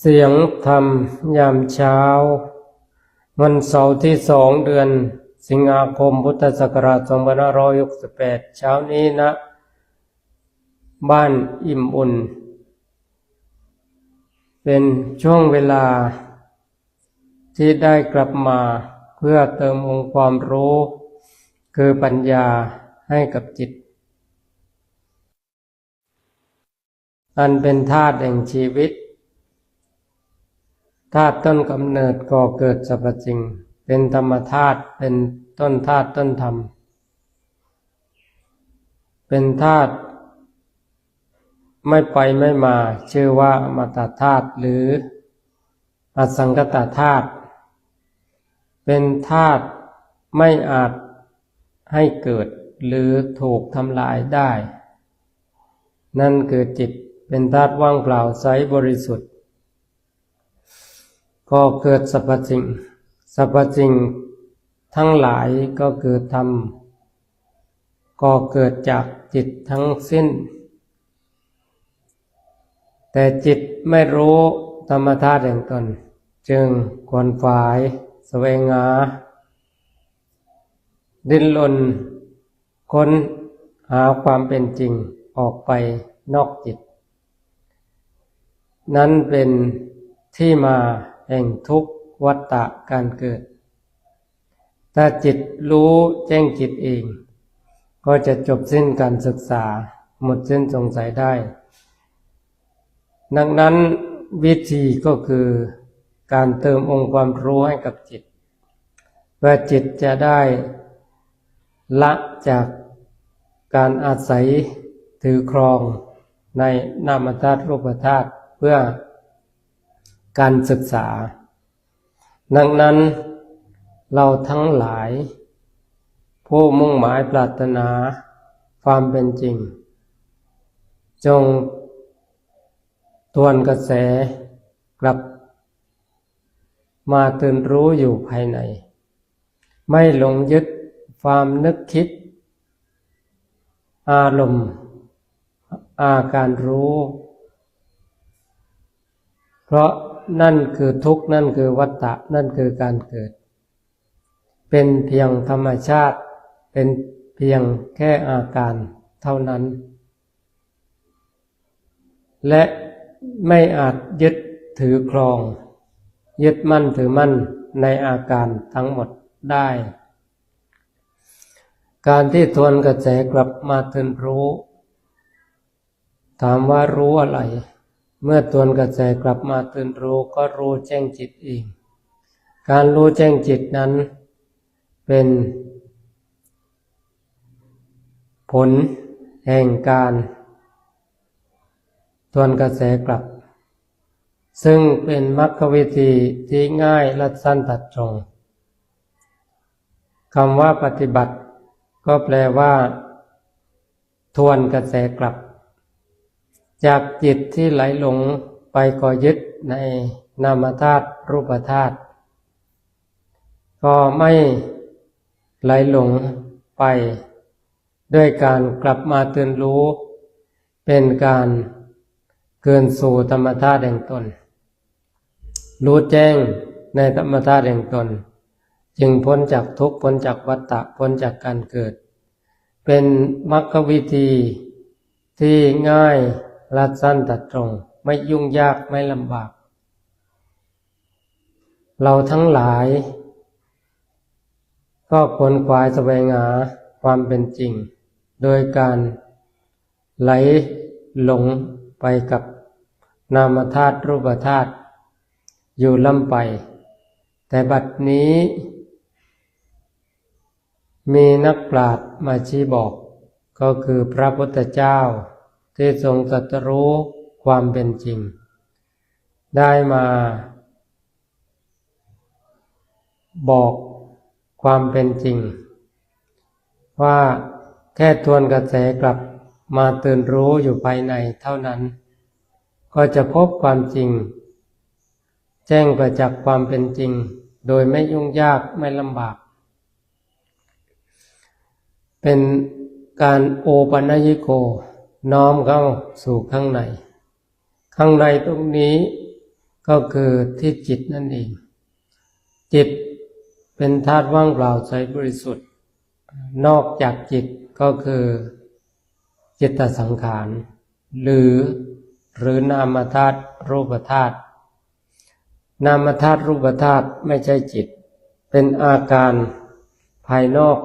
เสียงธรรมยามเช้า วันเสาร์ที่สองเดือน สิงหาคมพุทธศักราช2568 เช้านี้นะ บ้านอิ่มอุ่น เป็นช่วงเวลา ที่ได้กลับมาเพื่อเติมองค์ความรู้ คือปัญญาให้กับจิต อันเป็นธาตุแห่งชีวิต ธาตุต้นกำเนิดก่อเกิดสรรพสิ่ง เป็นธรรมธาตุเป็นต้นธาตุต้นธรรม เป็นธาตุไม่ไปไม่มาชื่อว่าอมตะธาตุหรืออสังกตธาตุเป็นธาตุไม่อาจให้เกิดหรือถูกทำลายได้ นั่นคือจิตเป็นธาตุว่างเปล่าใสบริสุทธิ์ ก็เกิดสรรพสิ่งสรรพสิ่งทั้งหลายก็คือธรรมก็เกิดจากจิตทั้งสิ้น แต่จิตไม่รู้ธรรมธาตุแห่งตน จึงกวนฝายแสวงหา ดิ้นรนค้นหาความเป็นจริงออกไปนอกจิต นั้นเป็นที่มา แห่งทุกขวัฏฏะการเกิด ถ้าจิตรู้แจ้งจิตเอง ก็จะจบสิ้นการศึกษา หมดสิ้นสงสัยได้ ดังนั้นวิธีก็คือการเติมองค์ความรู้ให้กับจิตเพื่อจิตจะได้ละจากการอาศัยถือครองในนามธาตุรูปธาตุเพื่อ การศึกษา ดังนั้นเราทั้งหลาย ผู้มุ่งหมายปรารถนาความเป็นจริง จงทวนกระแสกลับ มาตื่นรู้อยู่ภายใน ไม่หลงยึดความนึกคิด อารมณ์ อาการรู้ เพราะ นั่นคือทุกข์นั่นคือวัฏฏะนั่นคือการเกิด เป็นเพียงธรรมชาติ เป็นเพียงแค่อาการเท่านั้น และไม่อาจยึดถือครอง ยึดมั่นถือมั่นในอาการทั้งหมดได้ การที่ทวนกระแสกลับมาตื่นรู้ ถามว่ารู้อะไร เมื่อทวนกระแสกลับมาตื่นรู้ก็รู้แจ้งจิตเอง การรู้แจ้งจิตนั้น เป็นผลแห่งการทวนกระแสกลับ ซึ่งเป็นมรรควิธีที่ง่ายและสั้นตัดตรงคำว่าปฏิบัติ ก็แปลว่า ทวนกระแสกลับ จากจิตที่ไหลหลงไปก่อยึดในนามธาตุรูปธาตุก็ไม่ไหลหลงไป ด้วยการกลับมาตื่นรู้ เป็นการเกินสู่ธรรมธาตุแห่งตน รู้แจ้งในธรรมธาตุแห่งตน จึงพ้นจากทุกข์พ้นจากวัฏฏะพ้นจากการเกิด เป็นมรรควิธีที่ง่าย รัดสั้นตัดตรง ไม่ยุ่งยากไม่ลำบาก เราทั้งหลาย ก็ควรควายแสวงหาความเป็นจริง โดยการไหลหลงไปกับนามธาตุรูปธาตุอยู่ล่ำไป แต่บัดนี้ มีนักปราชญ์มาชี้บอก ก็คือพระพุทธเจ้า ที่ทรงตรัสรู้ความเป็นจริง ได้มาบอกความเป็นจริง ว่าแค่ทวนกระแสกลับมาตื่นรู้อยู่ภายในเท่านั้น ก็จะพบความจริง แจ้งประจักษ์ความเป็นจริง โดยไม่ยุ่งยากไม่ลำบาก เป็นการโอปัญญิโก น้อมเข้าสู่ข้างใน ข้างในตรงนี้ก็คือที่จิตนั่นเอง จิตเป็นธาตุว่างเปล่าใสบริสุทธิ์ นอกจากจิตก็คือจิตตสังขาร หรือหรือนามธาตุรูปธาตุนามธาตุรูปธาตุไม่ใช่จิต เป็นอาการภายนอก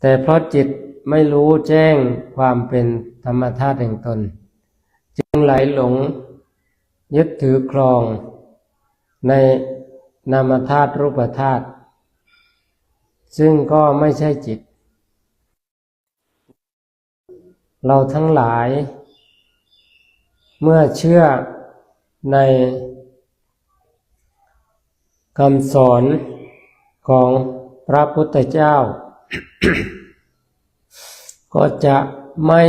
แต่เพราะจิต ไม่รู้แจ้งความเป็นธรรมธาตุแห่งตน จึงไหลหลงยึดถือครอง ในนามธาตุรูปธาตุซึ่งก็ไม่ใช่จิต เราทั้งหลาย เมื่อเชื่อในคำสอนของพระพุทธเจ้า ก็จะไม่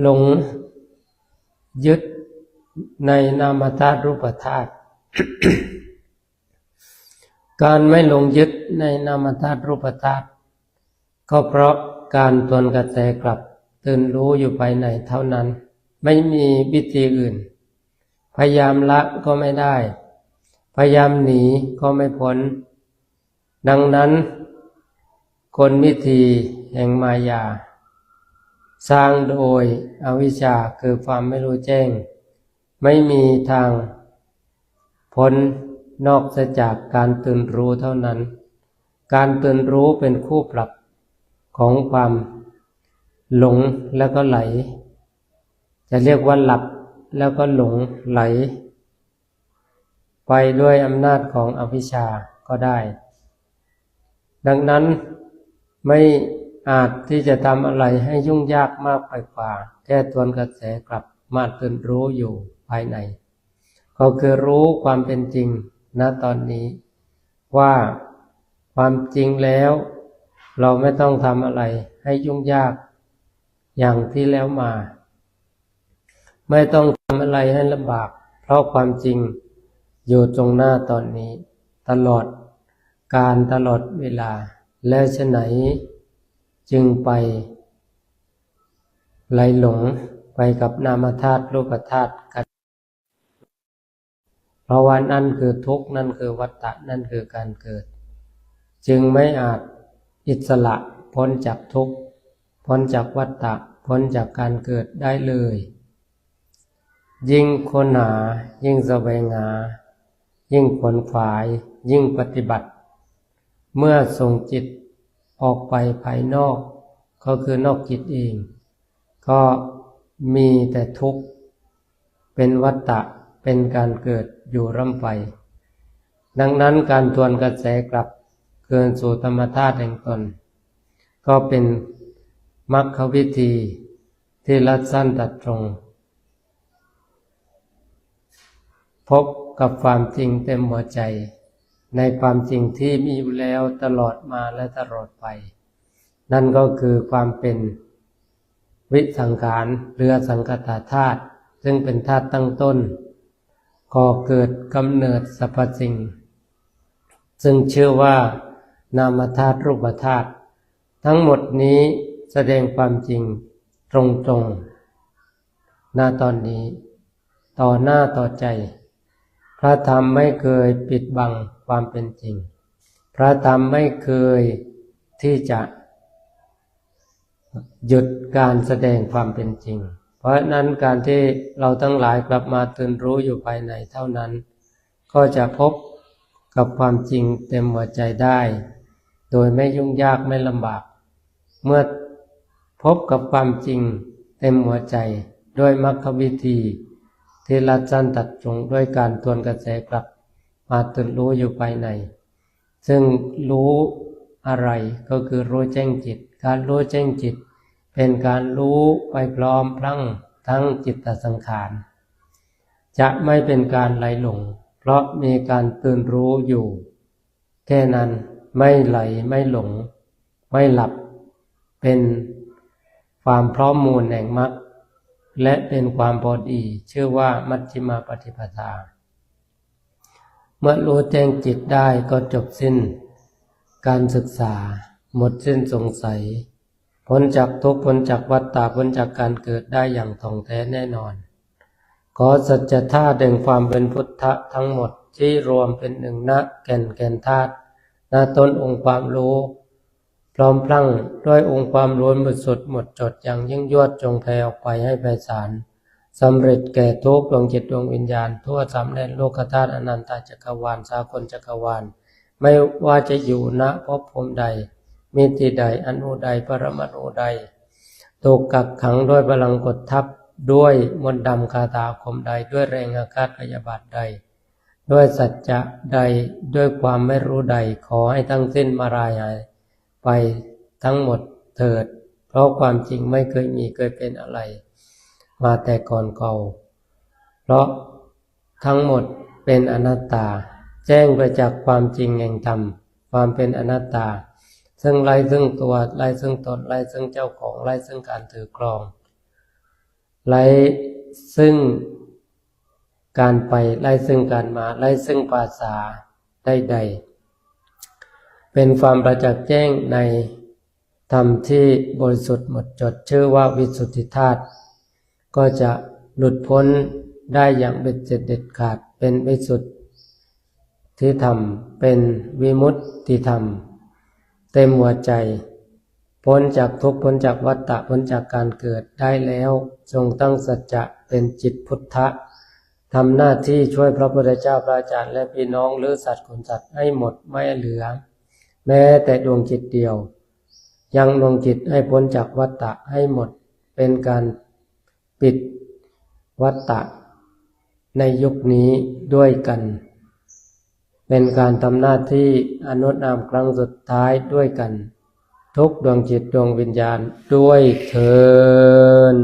หลงยึดในนามธาตุรูปธาตุการไม่หลงยึดในนามธาตุรูปธาตุก็เพราะการทวนกระแสกลับตื่นรู้อยู่ภายในเท่านั้น ไม่มีวิธีอื่น พยายามละก็ไม่ได้ พยายามหนีก็ไม่พ้น ดังนั้น คนวิธีแห่งมายา สร้างโดยอวิชชาคือความไม่รู้แจ้ง ไม่มีทางพ้นนอกจากการตื่นรู้เท่านั้น การตื่นรู้เป็นคู่ปรับของความหลงแล้วก็ไหล จะเรียกว่าหลับแล้วก็หลงไหล ไปด้วยอำนาจของอวิชชาก็ได้ ดังนั้น ไม่อาจที่จะทำอะไรให้ยุ่งยากมากไปกว่า แค่ทวนกระแสกลับมาตื่นรู้อยู่ภายใน ก็คือรู้ความเป็นจริงณตอนนี้ ว่าความจริงแล้ว เราไม่ต้องทำอะไรให้ยุ่งยาก อย่างที่แล้วมา ไม่ต้องทำอะไรให้ลำบาก เพราะความจริงอยู่ตรงหน้าตอนนี้ ตลอดการตลอดเวลา แล้วฉะไหน จึงไปไหลหลงไปกับนามธาตุรูปธาตุกันเพราะว่านั่นคือทุกข์นั่นคือวัฏฏะนั่นคือการเกิด จึงไม่อาจอิสระพ้นจากทุกข์พ้นจากวัฏฏะพ้นจากการเกิดได้เลย ยิ่งค้นหายิ่งแสวงหา ยิ่งขวนขวาย ยิ่งปฏิบัติ เมื่อส่งจิตออกไปภายนอก ก็คือนอกจิตเอง ก็มีแต่ทุกข์ เป็นวัฏฏะเป็นการเกิดอยู่ร่ำไป ดังนั้นการทวนกระแสกลับเกินสู่ธรรมธาตุแห่งตน ก็เป็นมรรควิธีที่ลัดสั้นตัดตรง พบกับความจริงเต็มหัวใจ ในความจริงที่มีอยู่แล้วตลอดมาและตลอดไป นั่นก็คือความเป็นวิสังขารเรือสังกตาธาตุซึ่งเป็นธาตุตั้งต้นก่อเกิดกำเนิดสรรพสิ่ง ซึ่งชื่อว่านามธาตุรูปธาตุทั้งหมดนี้แสดงความจริงตรงๆหน้าตอนนี้ ต่อหน้าต่อใจ ระธรรมไม่เคยปิดบังความเป็นจริง พระธรรมไม่เคยที่จะหยุดการแสดงความเป็นจริง เพราะนั้นการที่เราทั้งหลายกลับมาตื่นรู้อยู่ภายในเท่านั้น ก็จะพบกับความจริงเต็มหัวใจได้ โดยไม่ยุ่งยากไม่ลำบาก เมื่อพบกับความจริงเต็มหัวใจด้วยมรรควิธี ที่ลัดสั้นตัดตรงด้วยการทวนกระแสกลับ มาตื่นรู้อยู่ภายใน ซึ่งรู้อะไรก็คือรู้แจ้งจิต การรู้แจ้งจิต เป็นการรู้ไปพร้อมพลังทั้งจิตตสังขาร จะไม่เป็นการไหลหลง เพราะมีการตื่นรู้อยู่ แค่นั้นไม่ไหลไม่หลง ไม่หลับ เป็นความพร้อมมูลแห่งมรรค และเป็นความพอดี ชื่อว่ามัชฌิมาปฏิปทา เมื่อรู้แจ้งจิตได้ก็จบสิ้น การศึกษา หมดสิ้นสงสัย พ้นจากทุกพ้นจากวัฏฏะพ้นจากการเกิดได้อย่างท่องแท้แน่นอน ขอสัจธาตุแห่งความเป็นพุทธะทั้งหมดที่รวมเป็นหนึ่งณแก่นแก่นธาตุณต้นองค์ความรู้ พร้อมพลังด้วยองค์ความรู้หมดสุดหมดจดอย่างยิ่งยวดจงแผ่ออกไปให้ไพศาลสำเร็จแก่ทุกดวงจิตดวงวิญญาณ ทั่วสามแดนโลกธาตุอนันตจักรวาลสากลจักรวาล ไม่ว่าจะอยู่ณภพภูมิใด มิติใดอนุใดปรมาณูใดถูกกักขังด้วยพลังกดทับด้วยมนต์ดำคาถาคมใดด้วยแรงอาฆาตพยาบาทใด ด้วยสัจจะใดด้วยความไม่รู้ใดขอให้ทั้งสิ้นมารายหาย ไปทั้งหมดเถิด เพราะความจริงไม่เคยมีเคยเป็นอะไร มาแต่ก่อนเก่า เพราะทั้งหมดเป็นอนัตตา แจ้งไปจากความจริงแห่งธรรม ความเป็นอนัตตา ซึ่งไร้ซึ่งตัวไร้ซึ่งตนไร้ซึ่งเจ้าของไร้ซึ่งการถือครองไร้ซึ่งการไปไรซึ่งการมาไรซึ่งภาษาใดๆ เป็นความประจักษ์แจ้งในธรรมที่บริสุทธิ์หมดจดชื่อว่าวิสุทธิธาตุก็จะหลุดพ้นได้อย่างเบ็ดเสร็จเด็ดขาดเป็นวิสุทธิธรรม เป็นวิมุตติธรรม เต็มหัวใจ พ้นจากทุกข์พ้นจากวัฏฏะพ้นจากการเกิดได้แล้วจงตั้งสัจจะเป็นจิตพุทธะทำหน้าที่ช่วยพระพุทธเจ้าพระอาจารย์และพี่น้องหรือสัตว์คนสัตว์ให้หมดไม่เหลือ แม้แต่ดวงจิตเดียว ยังดวงจิตให้พ้นจากวัฏฏะให้หมดเป็นการปิดวัฏฏะในยุคนี้ด้วยกัน เป็นการทำหน้าที่อนุนามครั้งสุดท้ายด้วยกัน ทุกดวงจิตดวงวิญญาณด้วยเทิน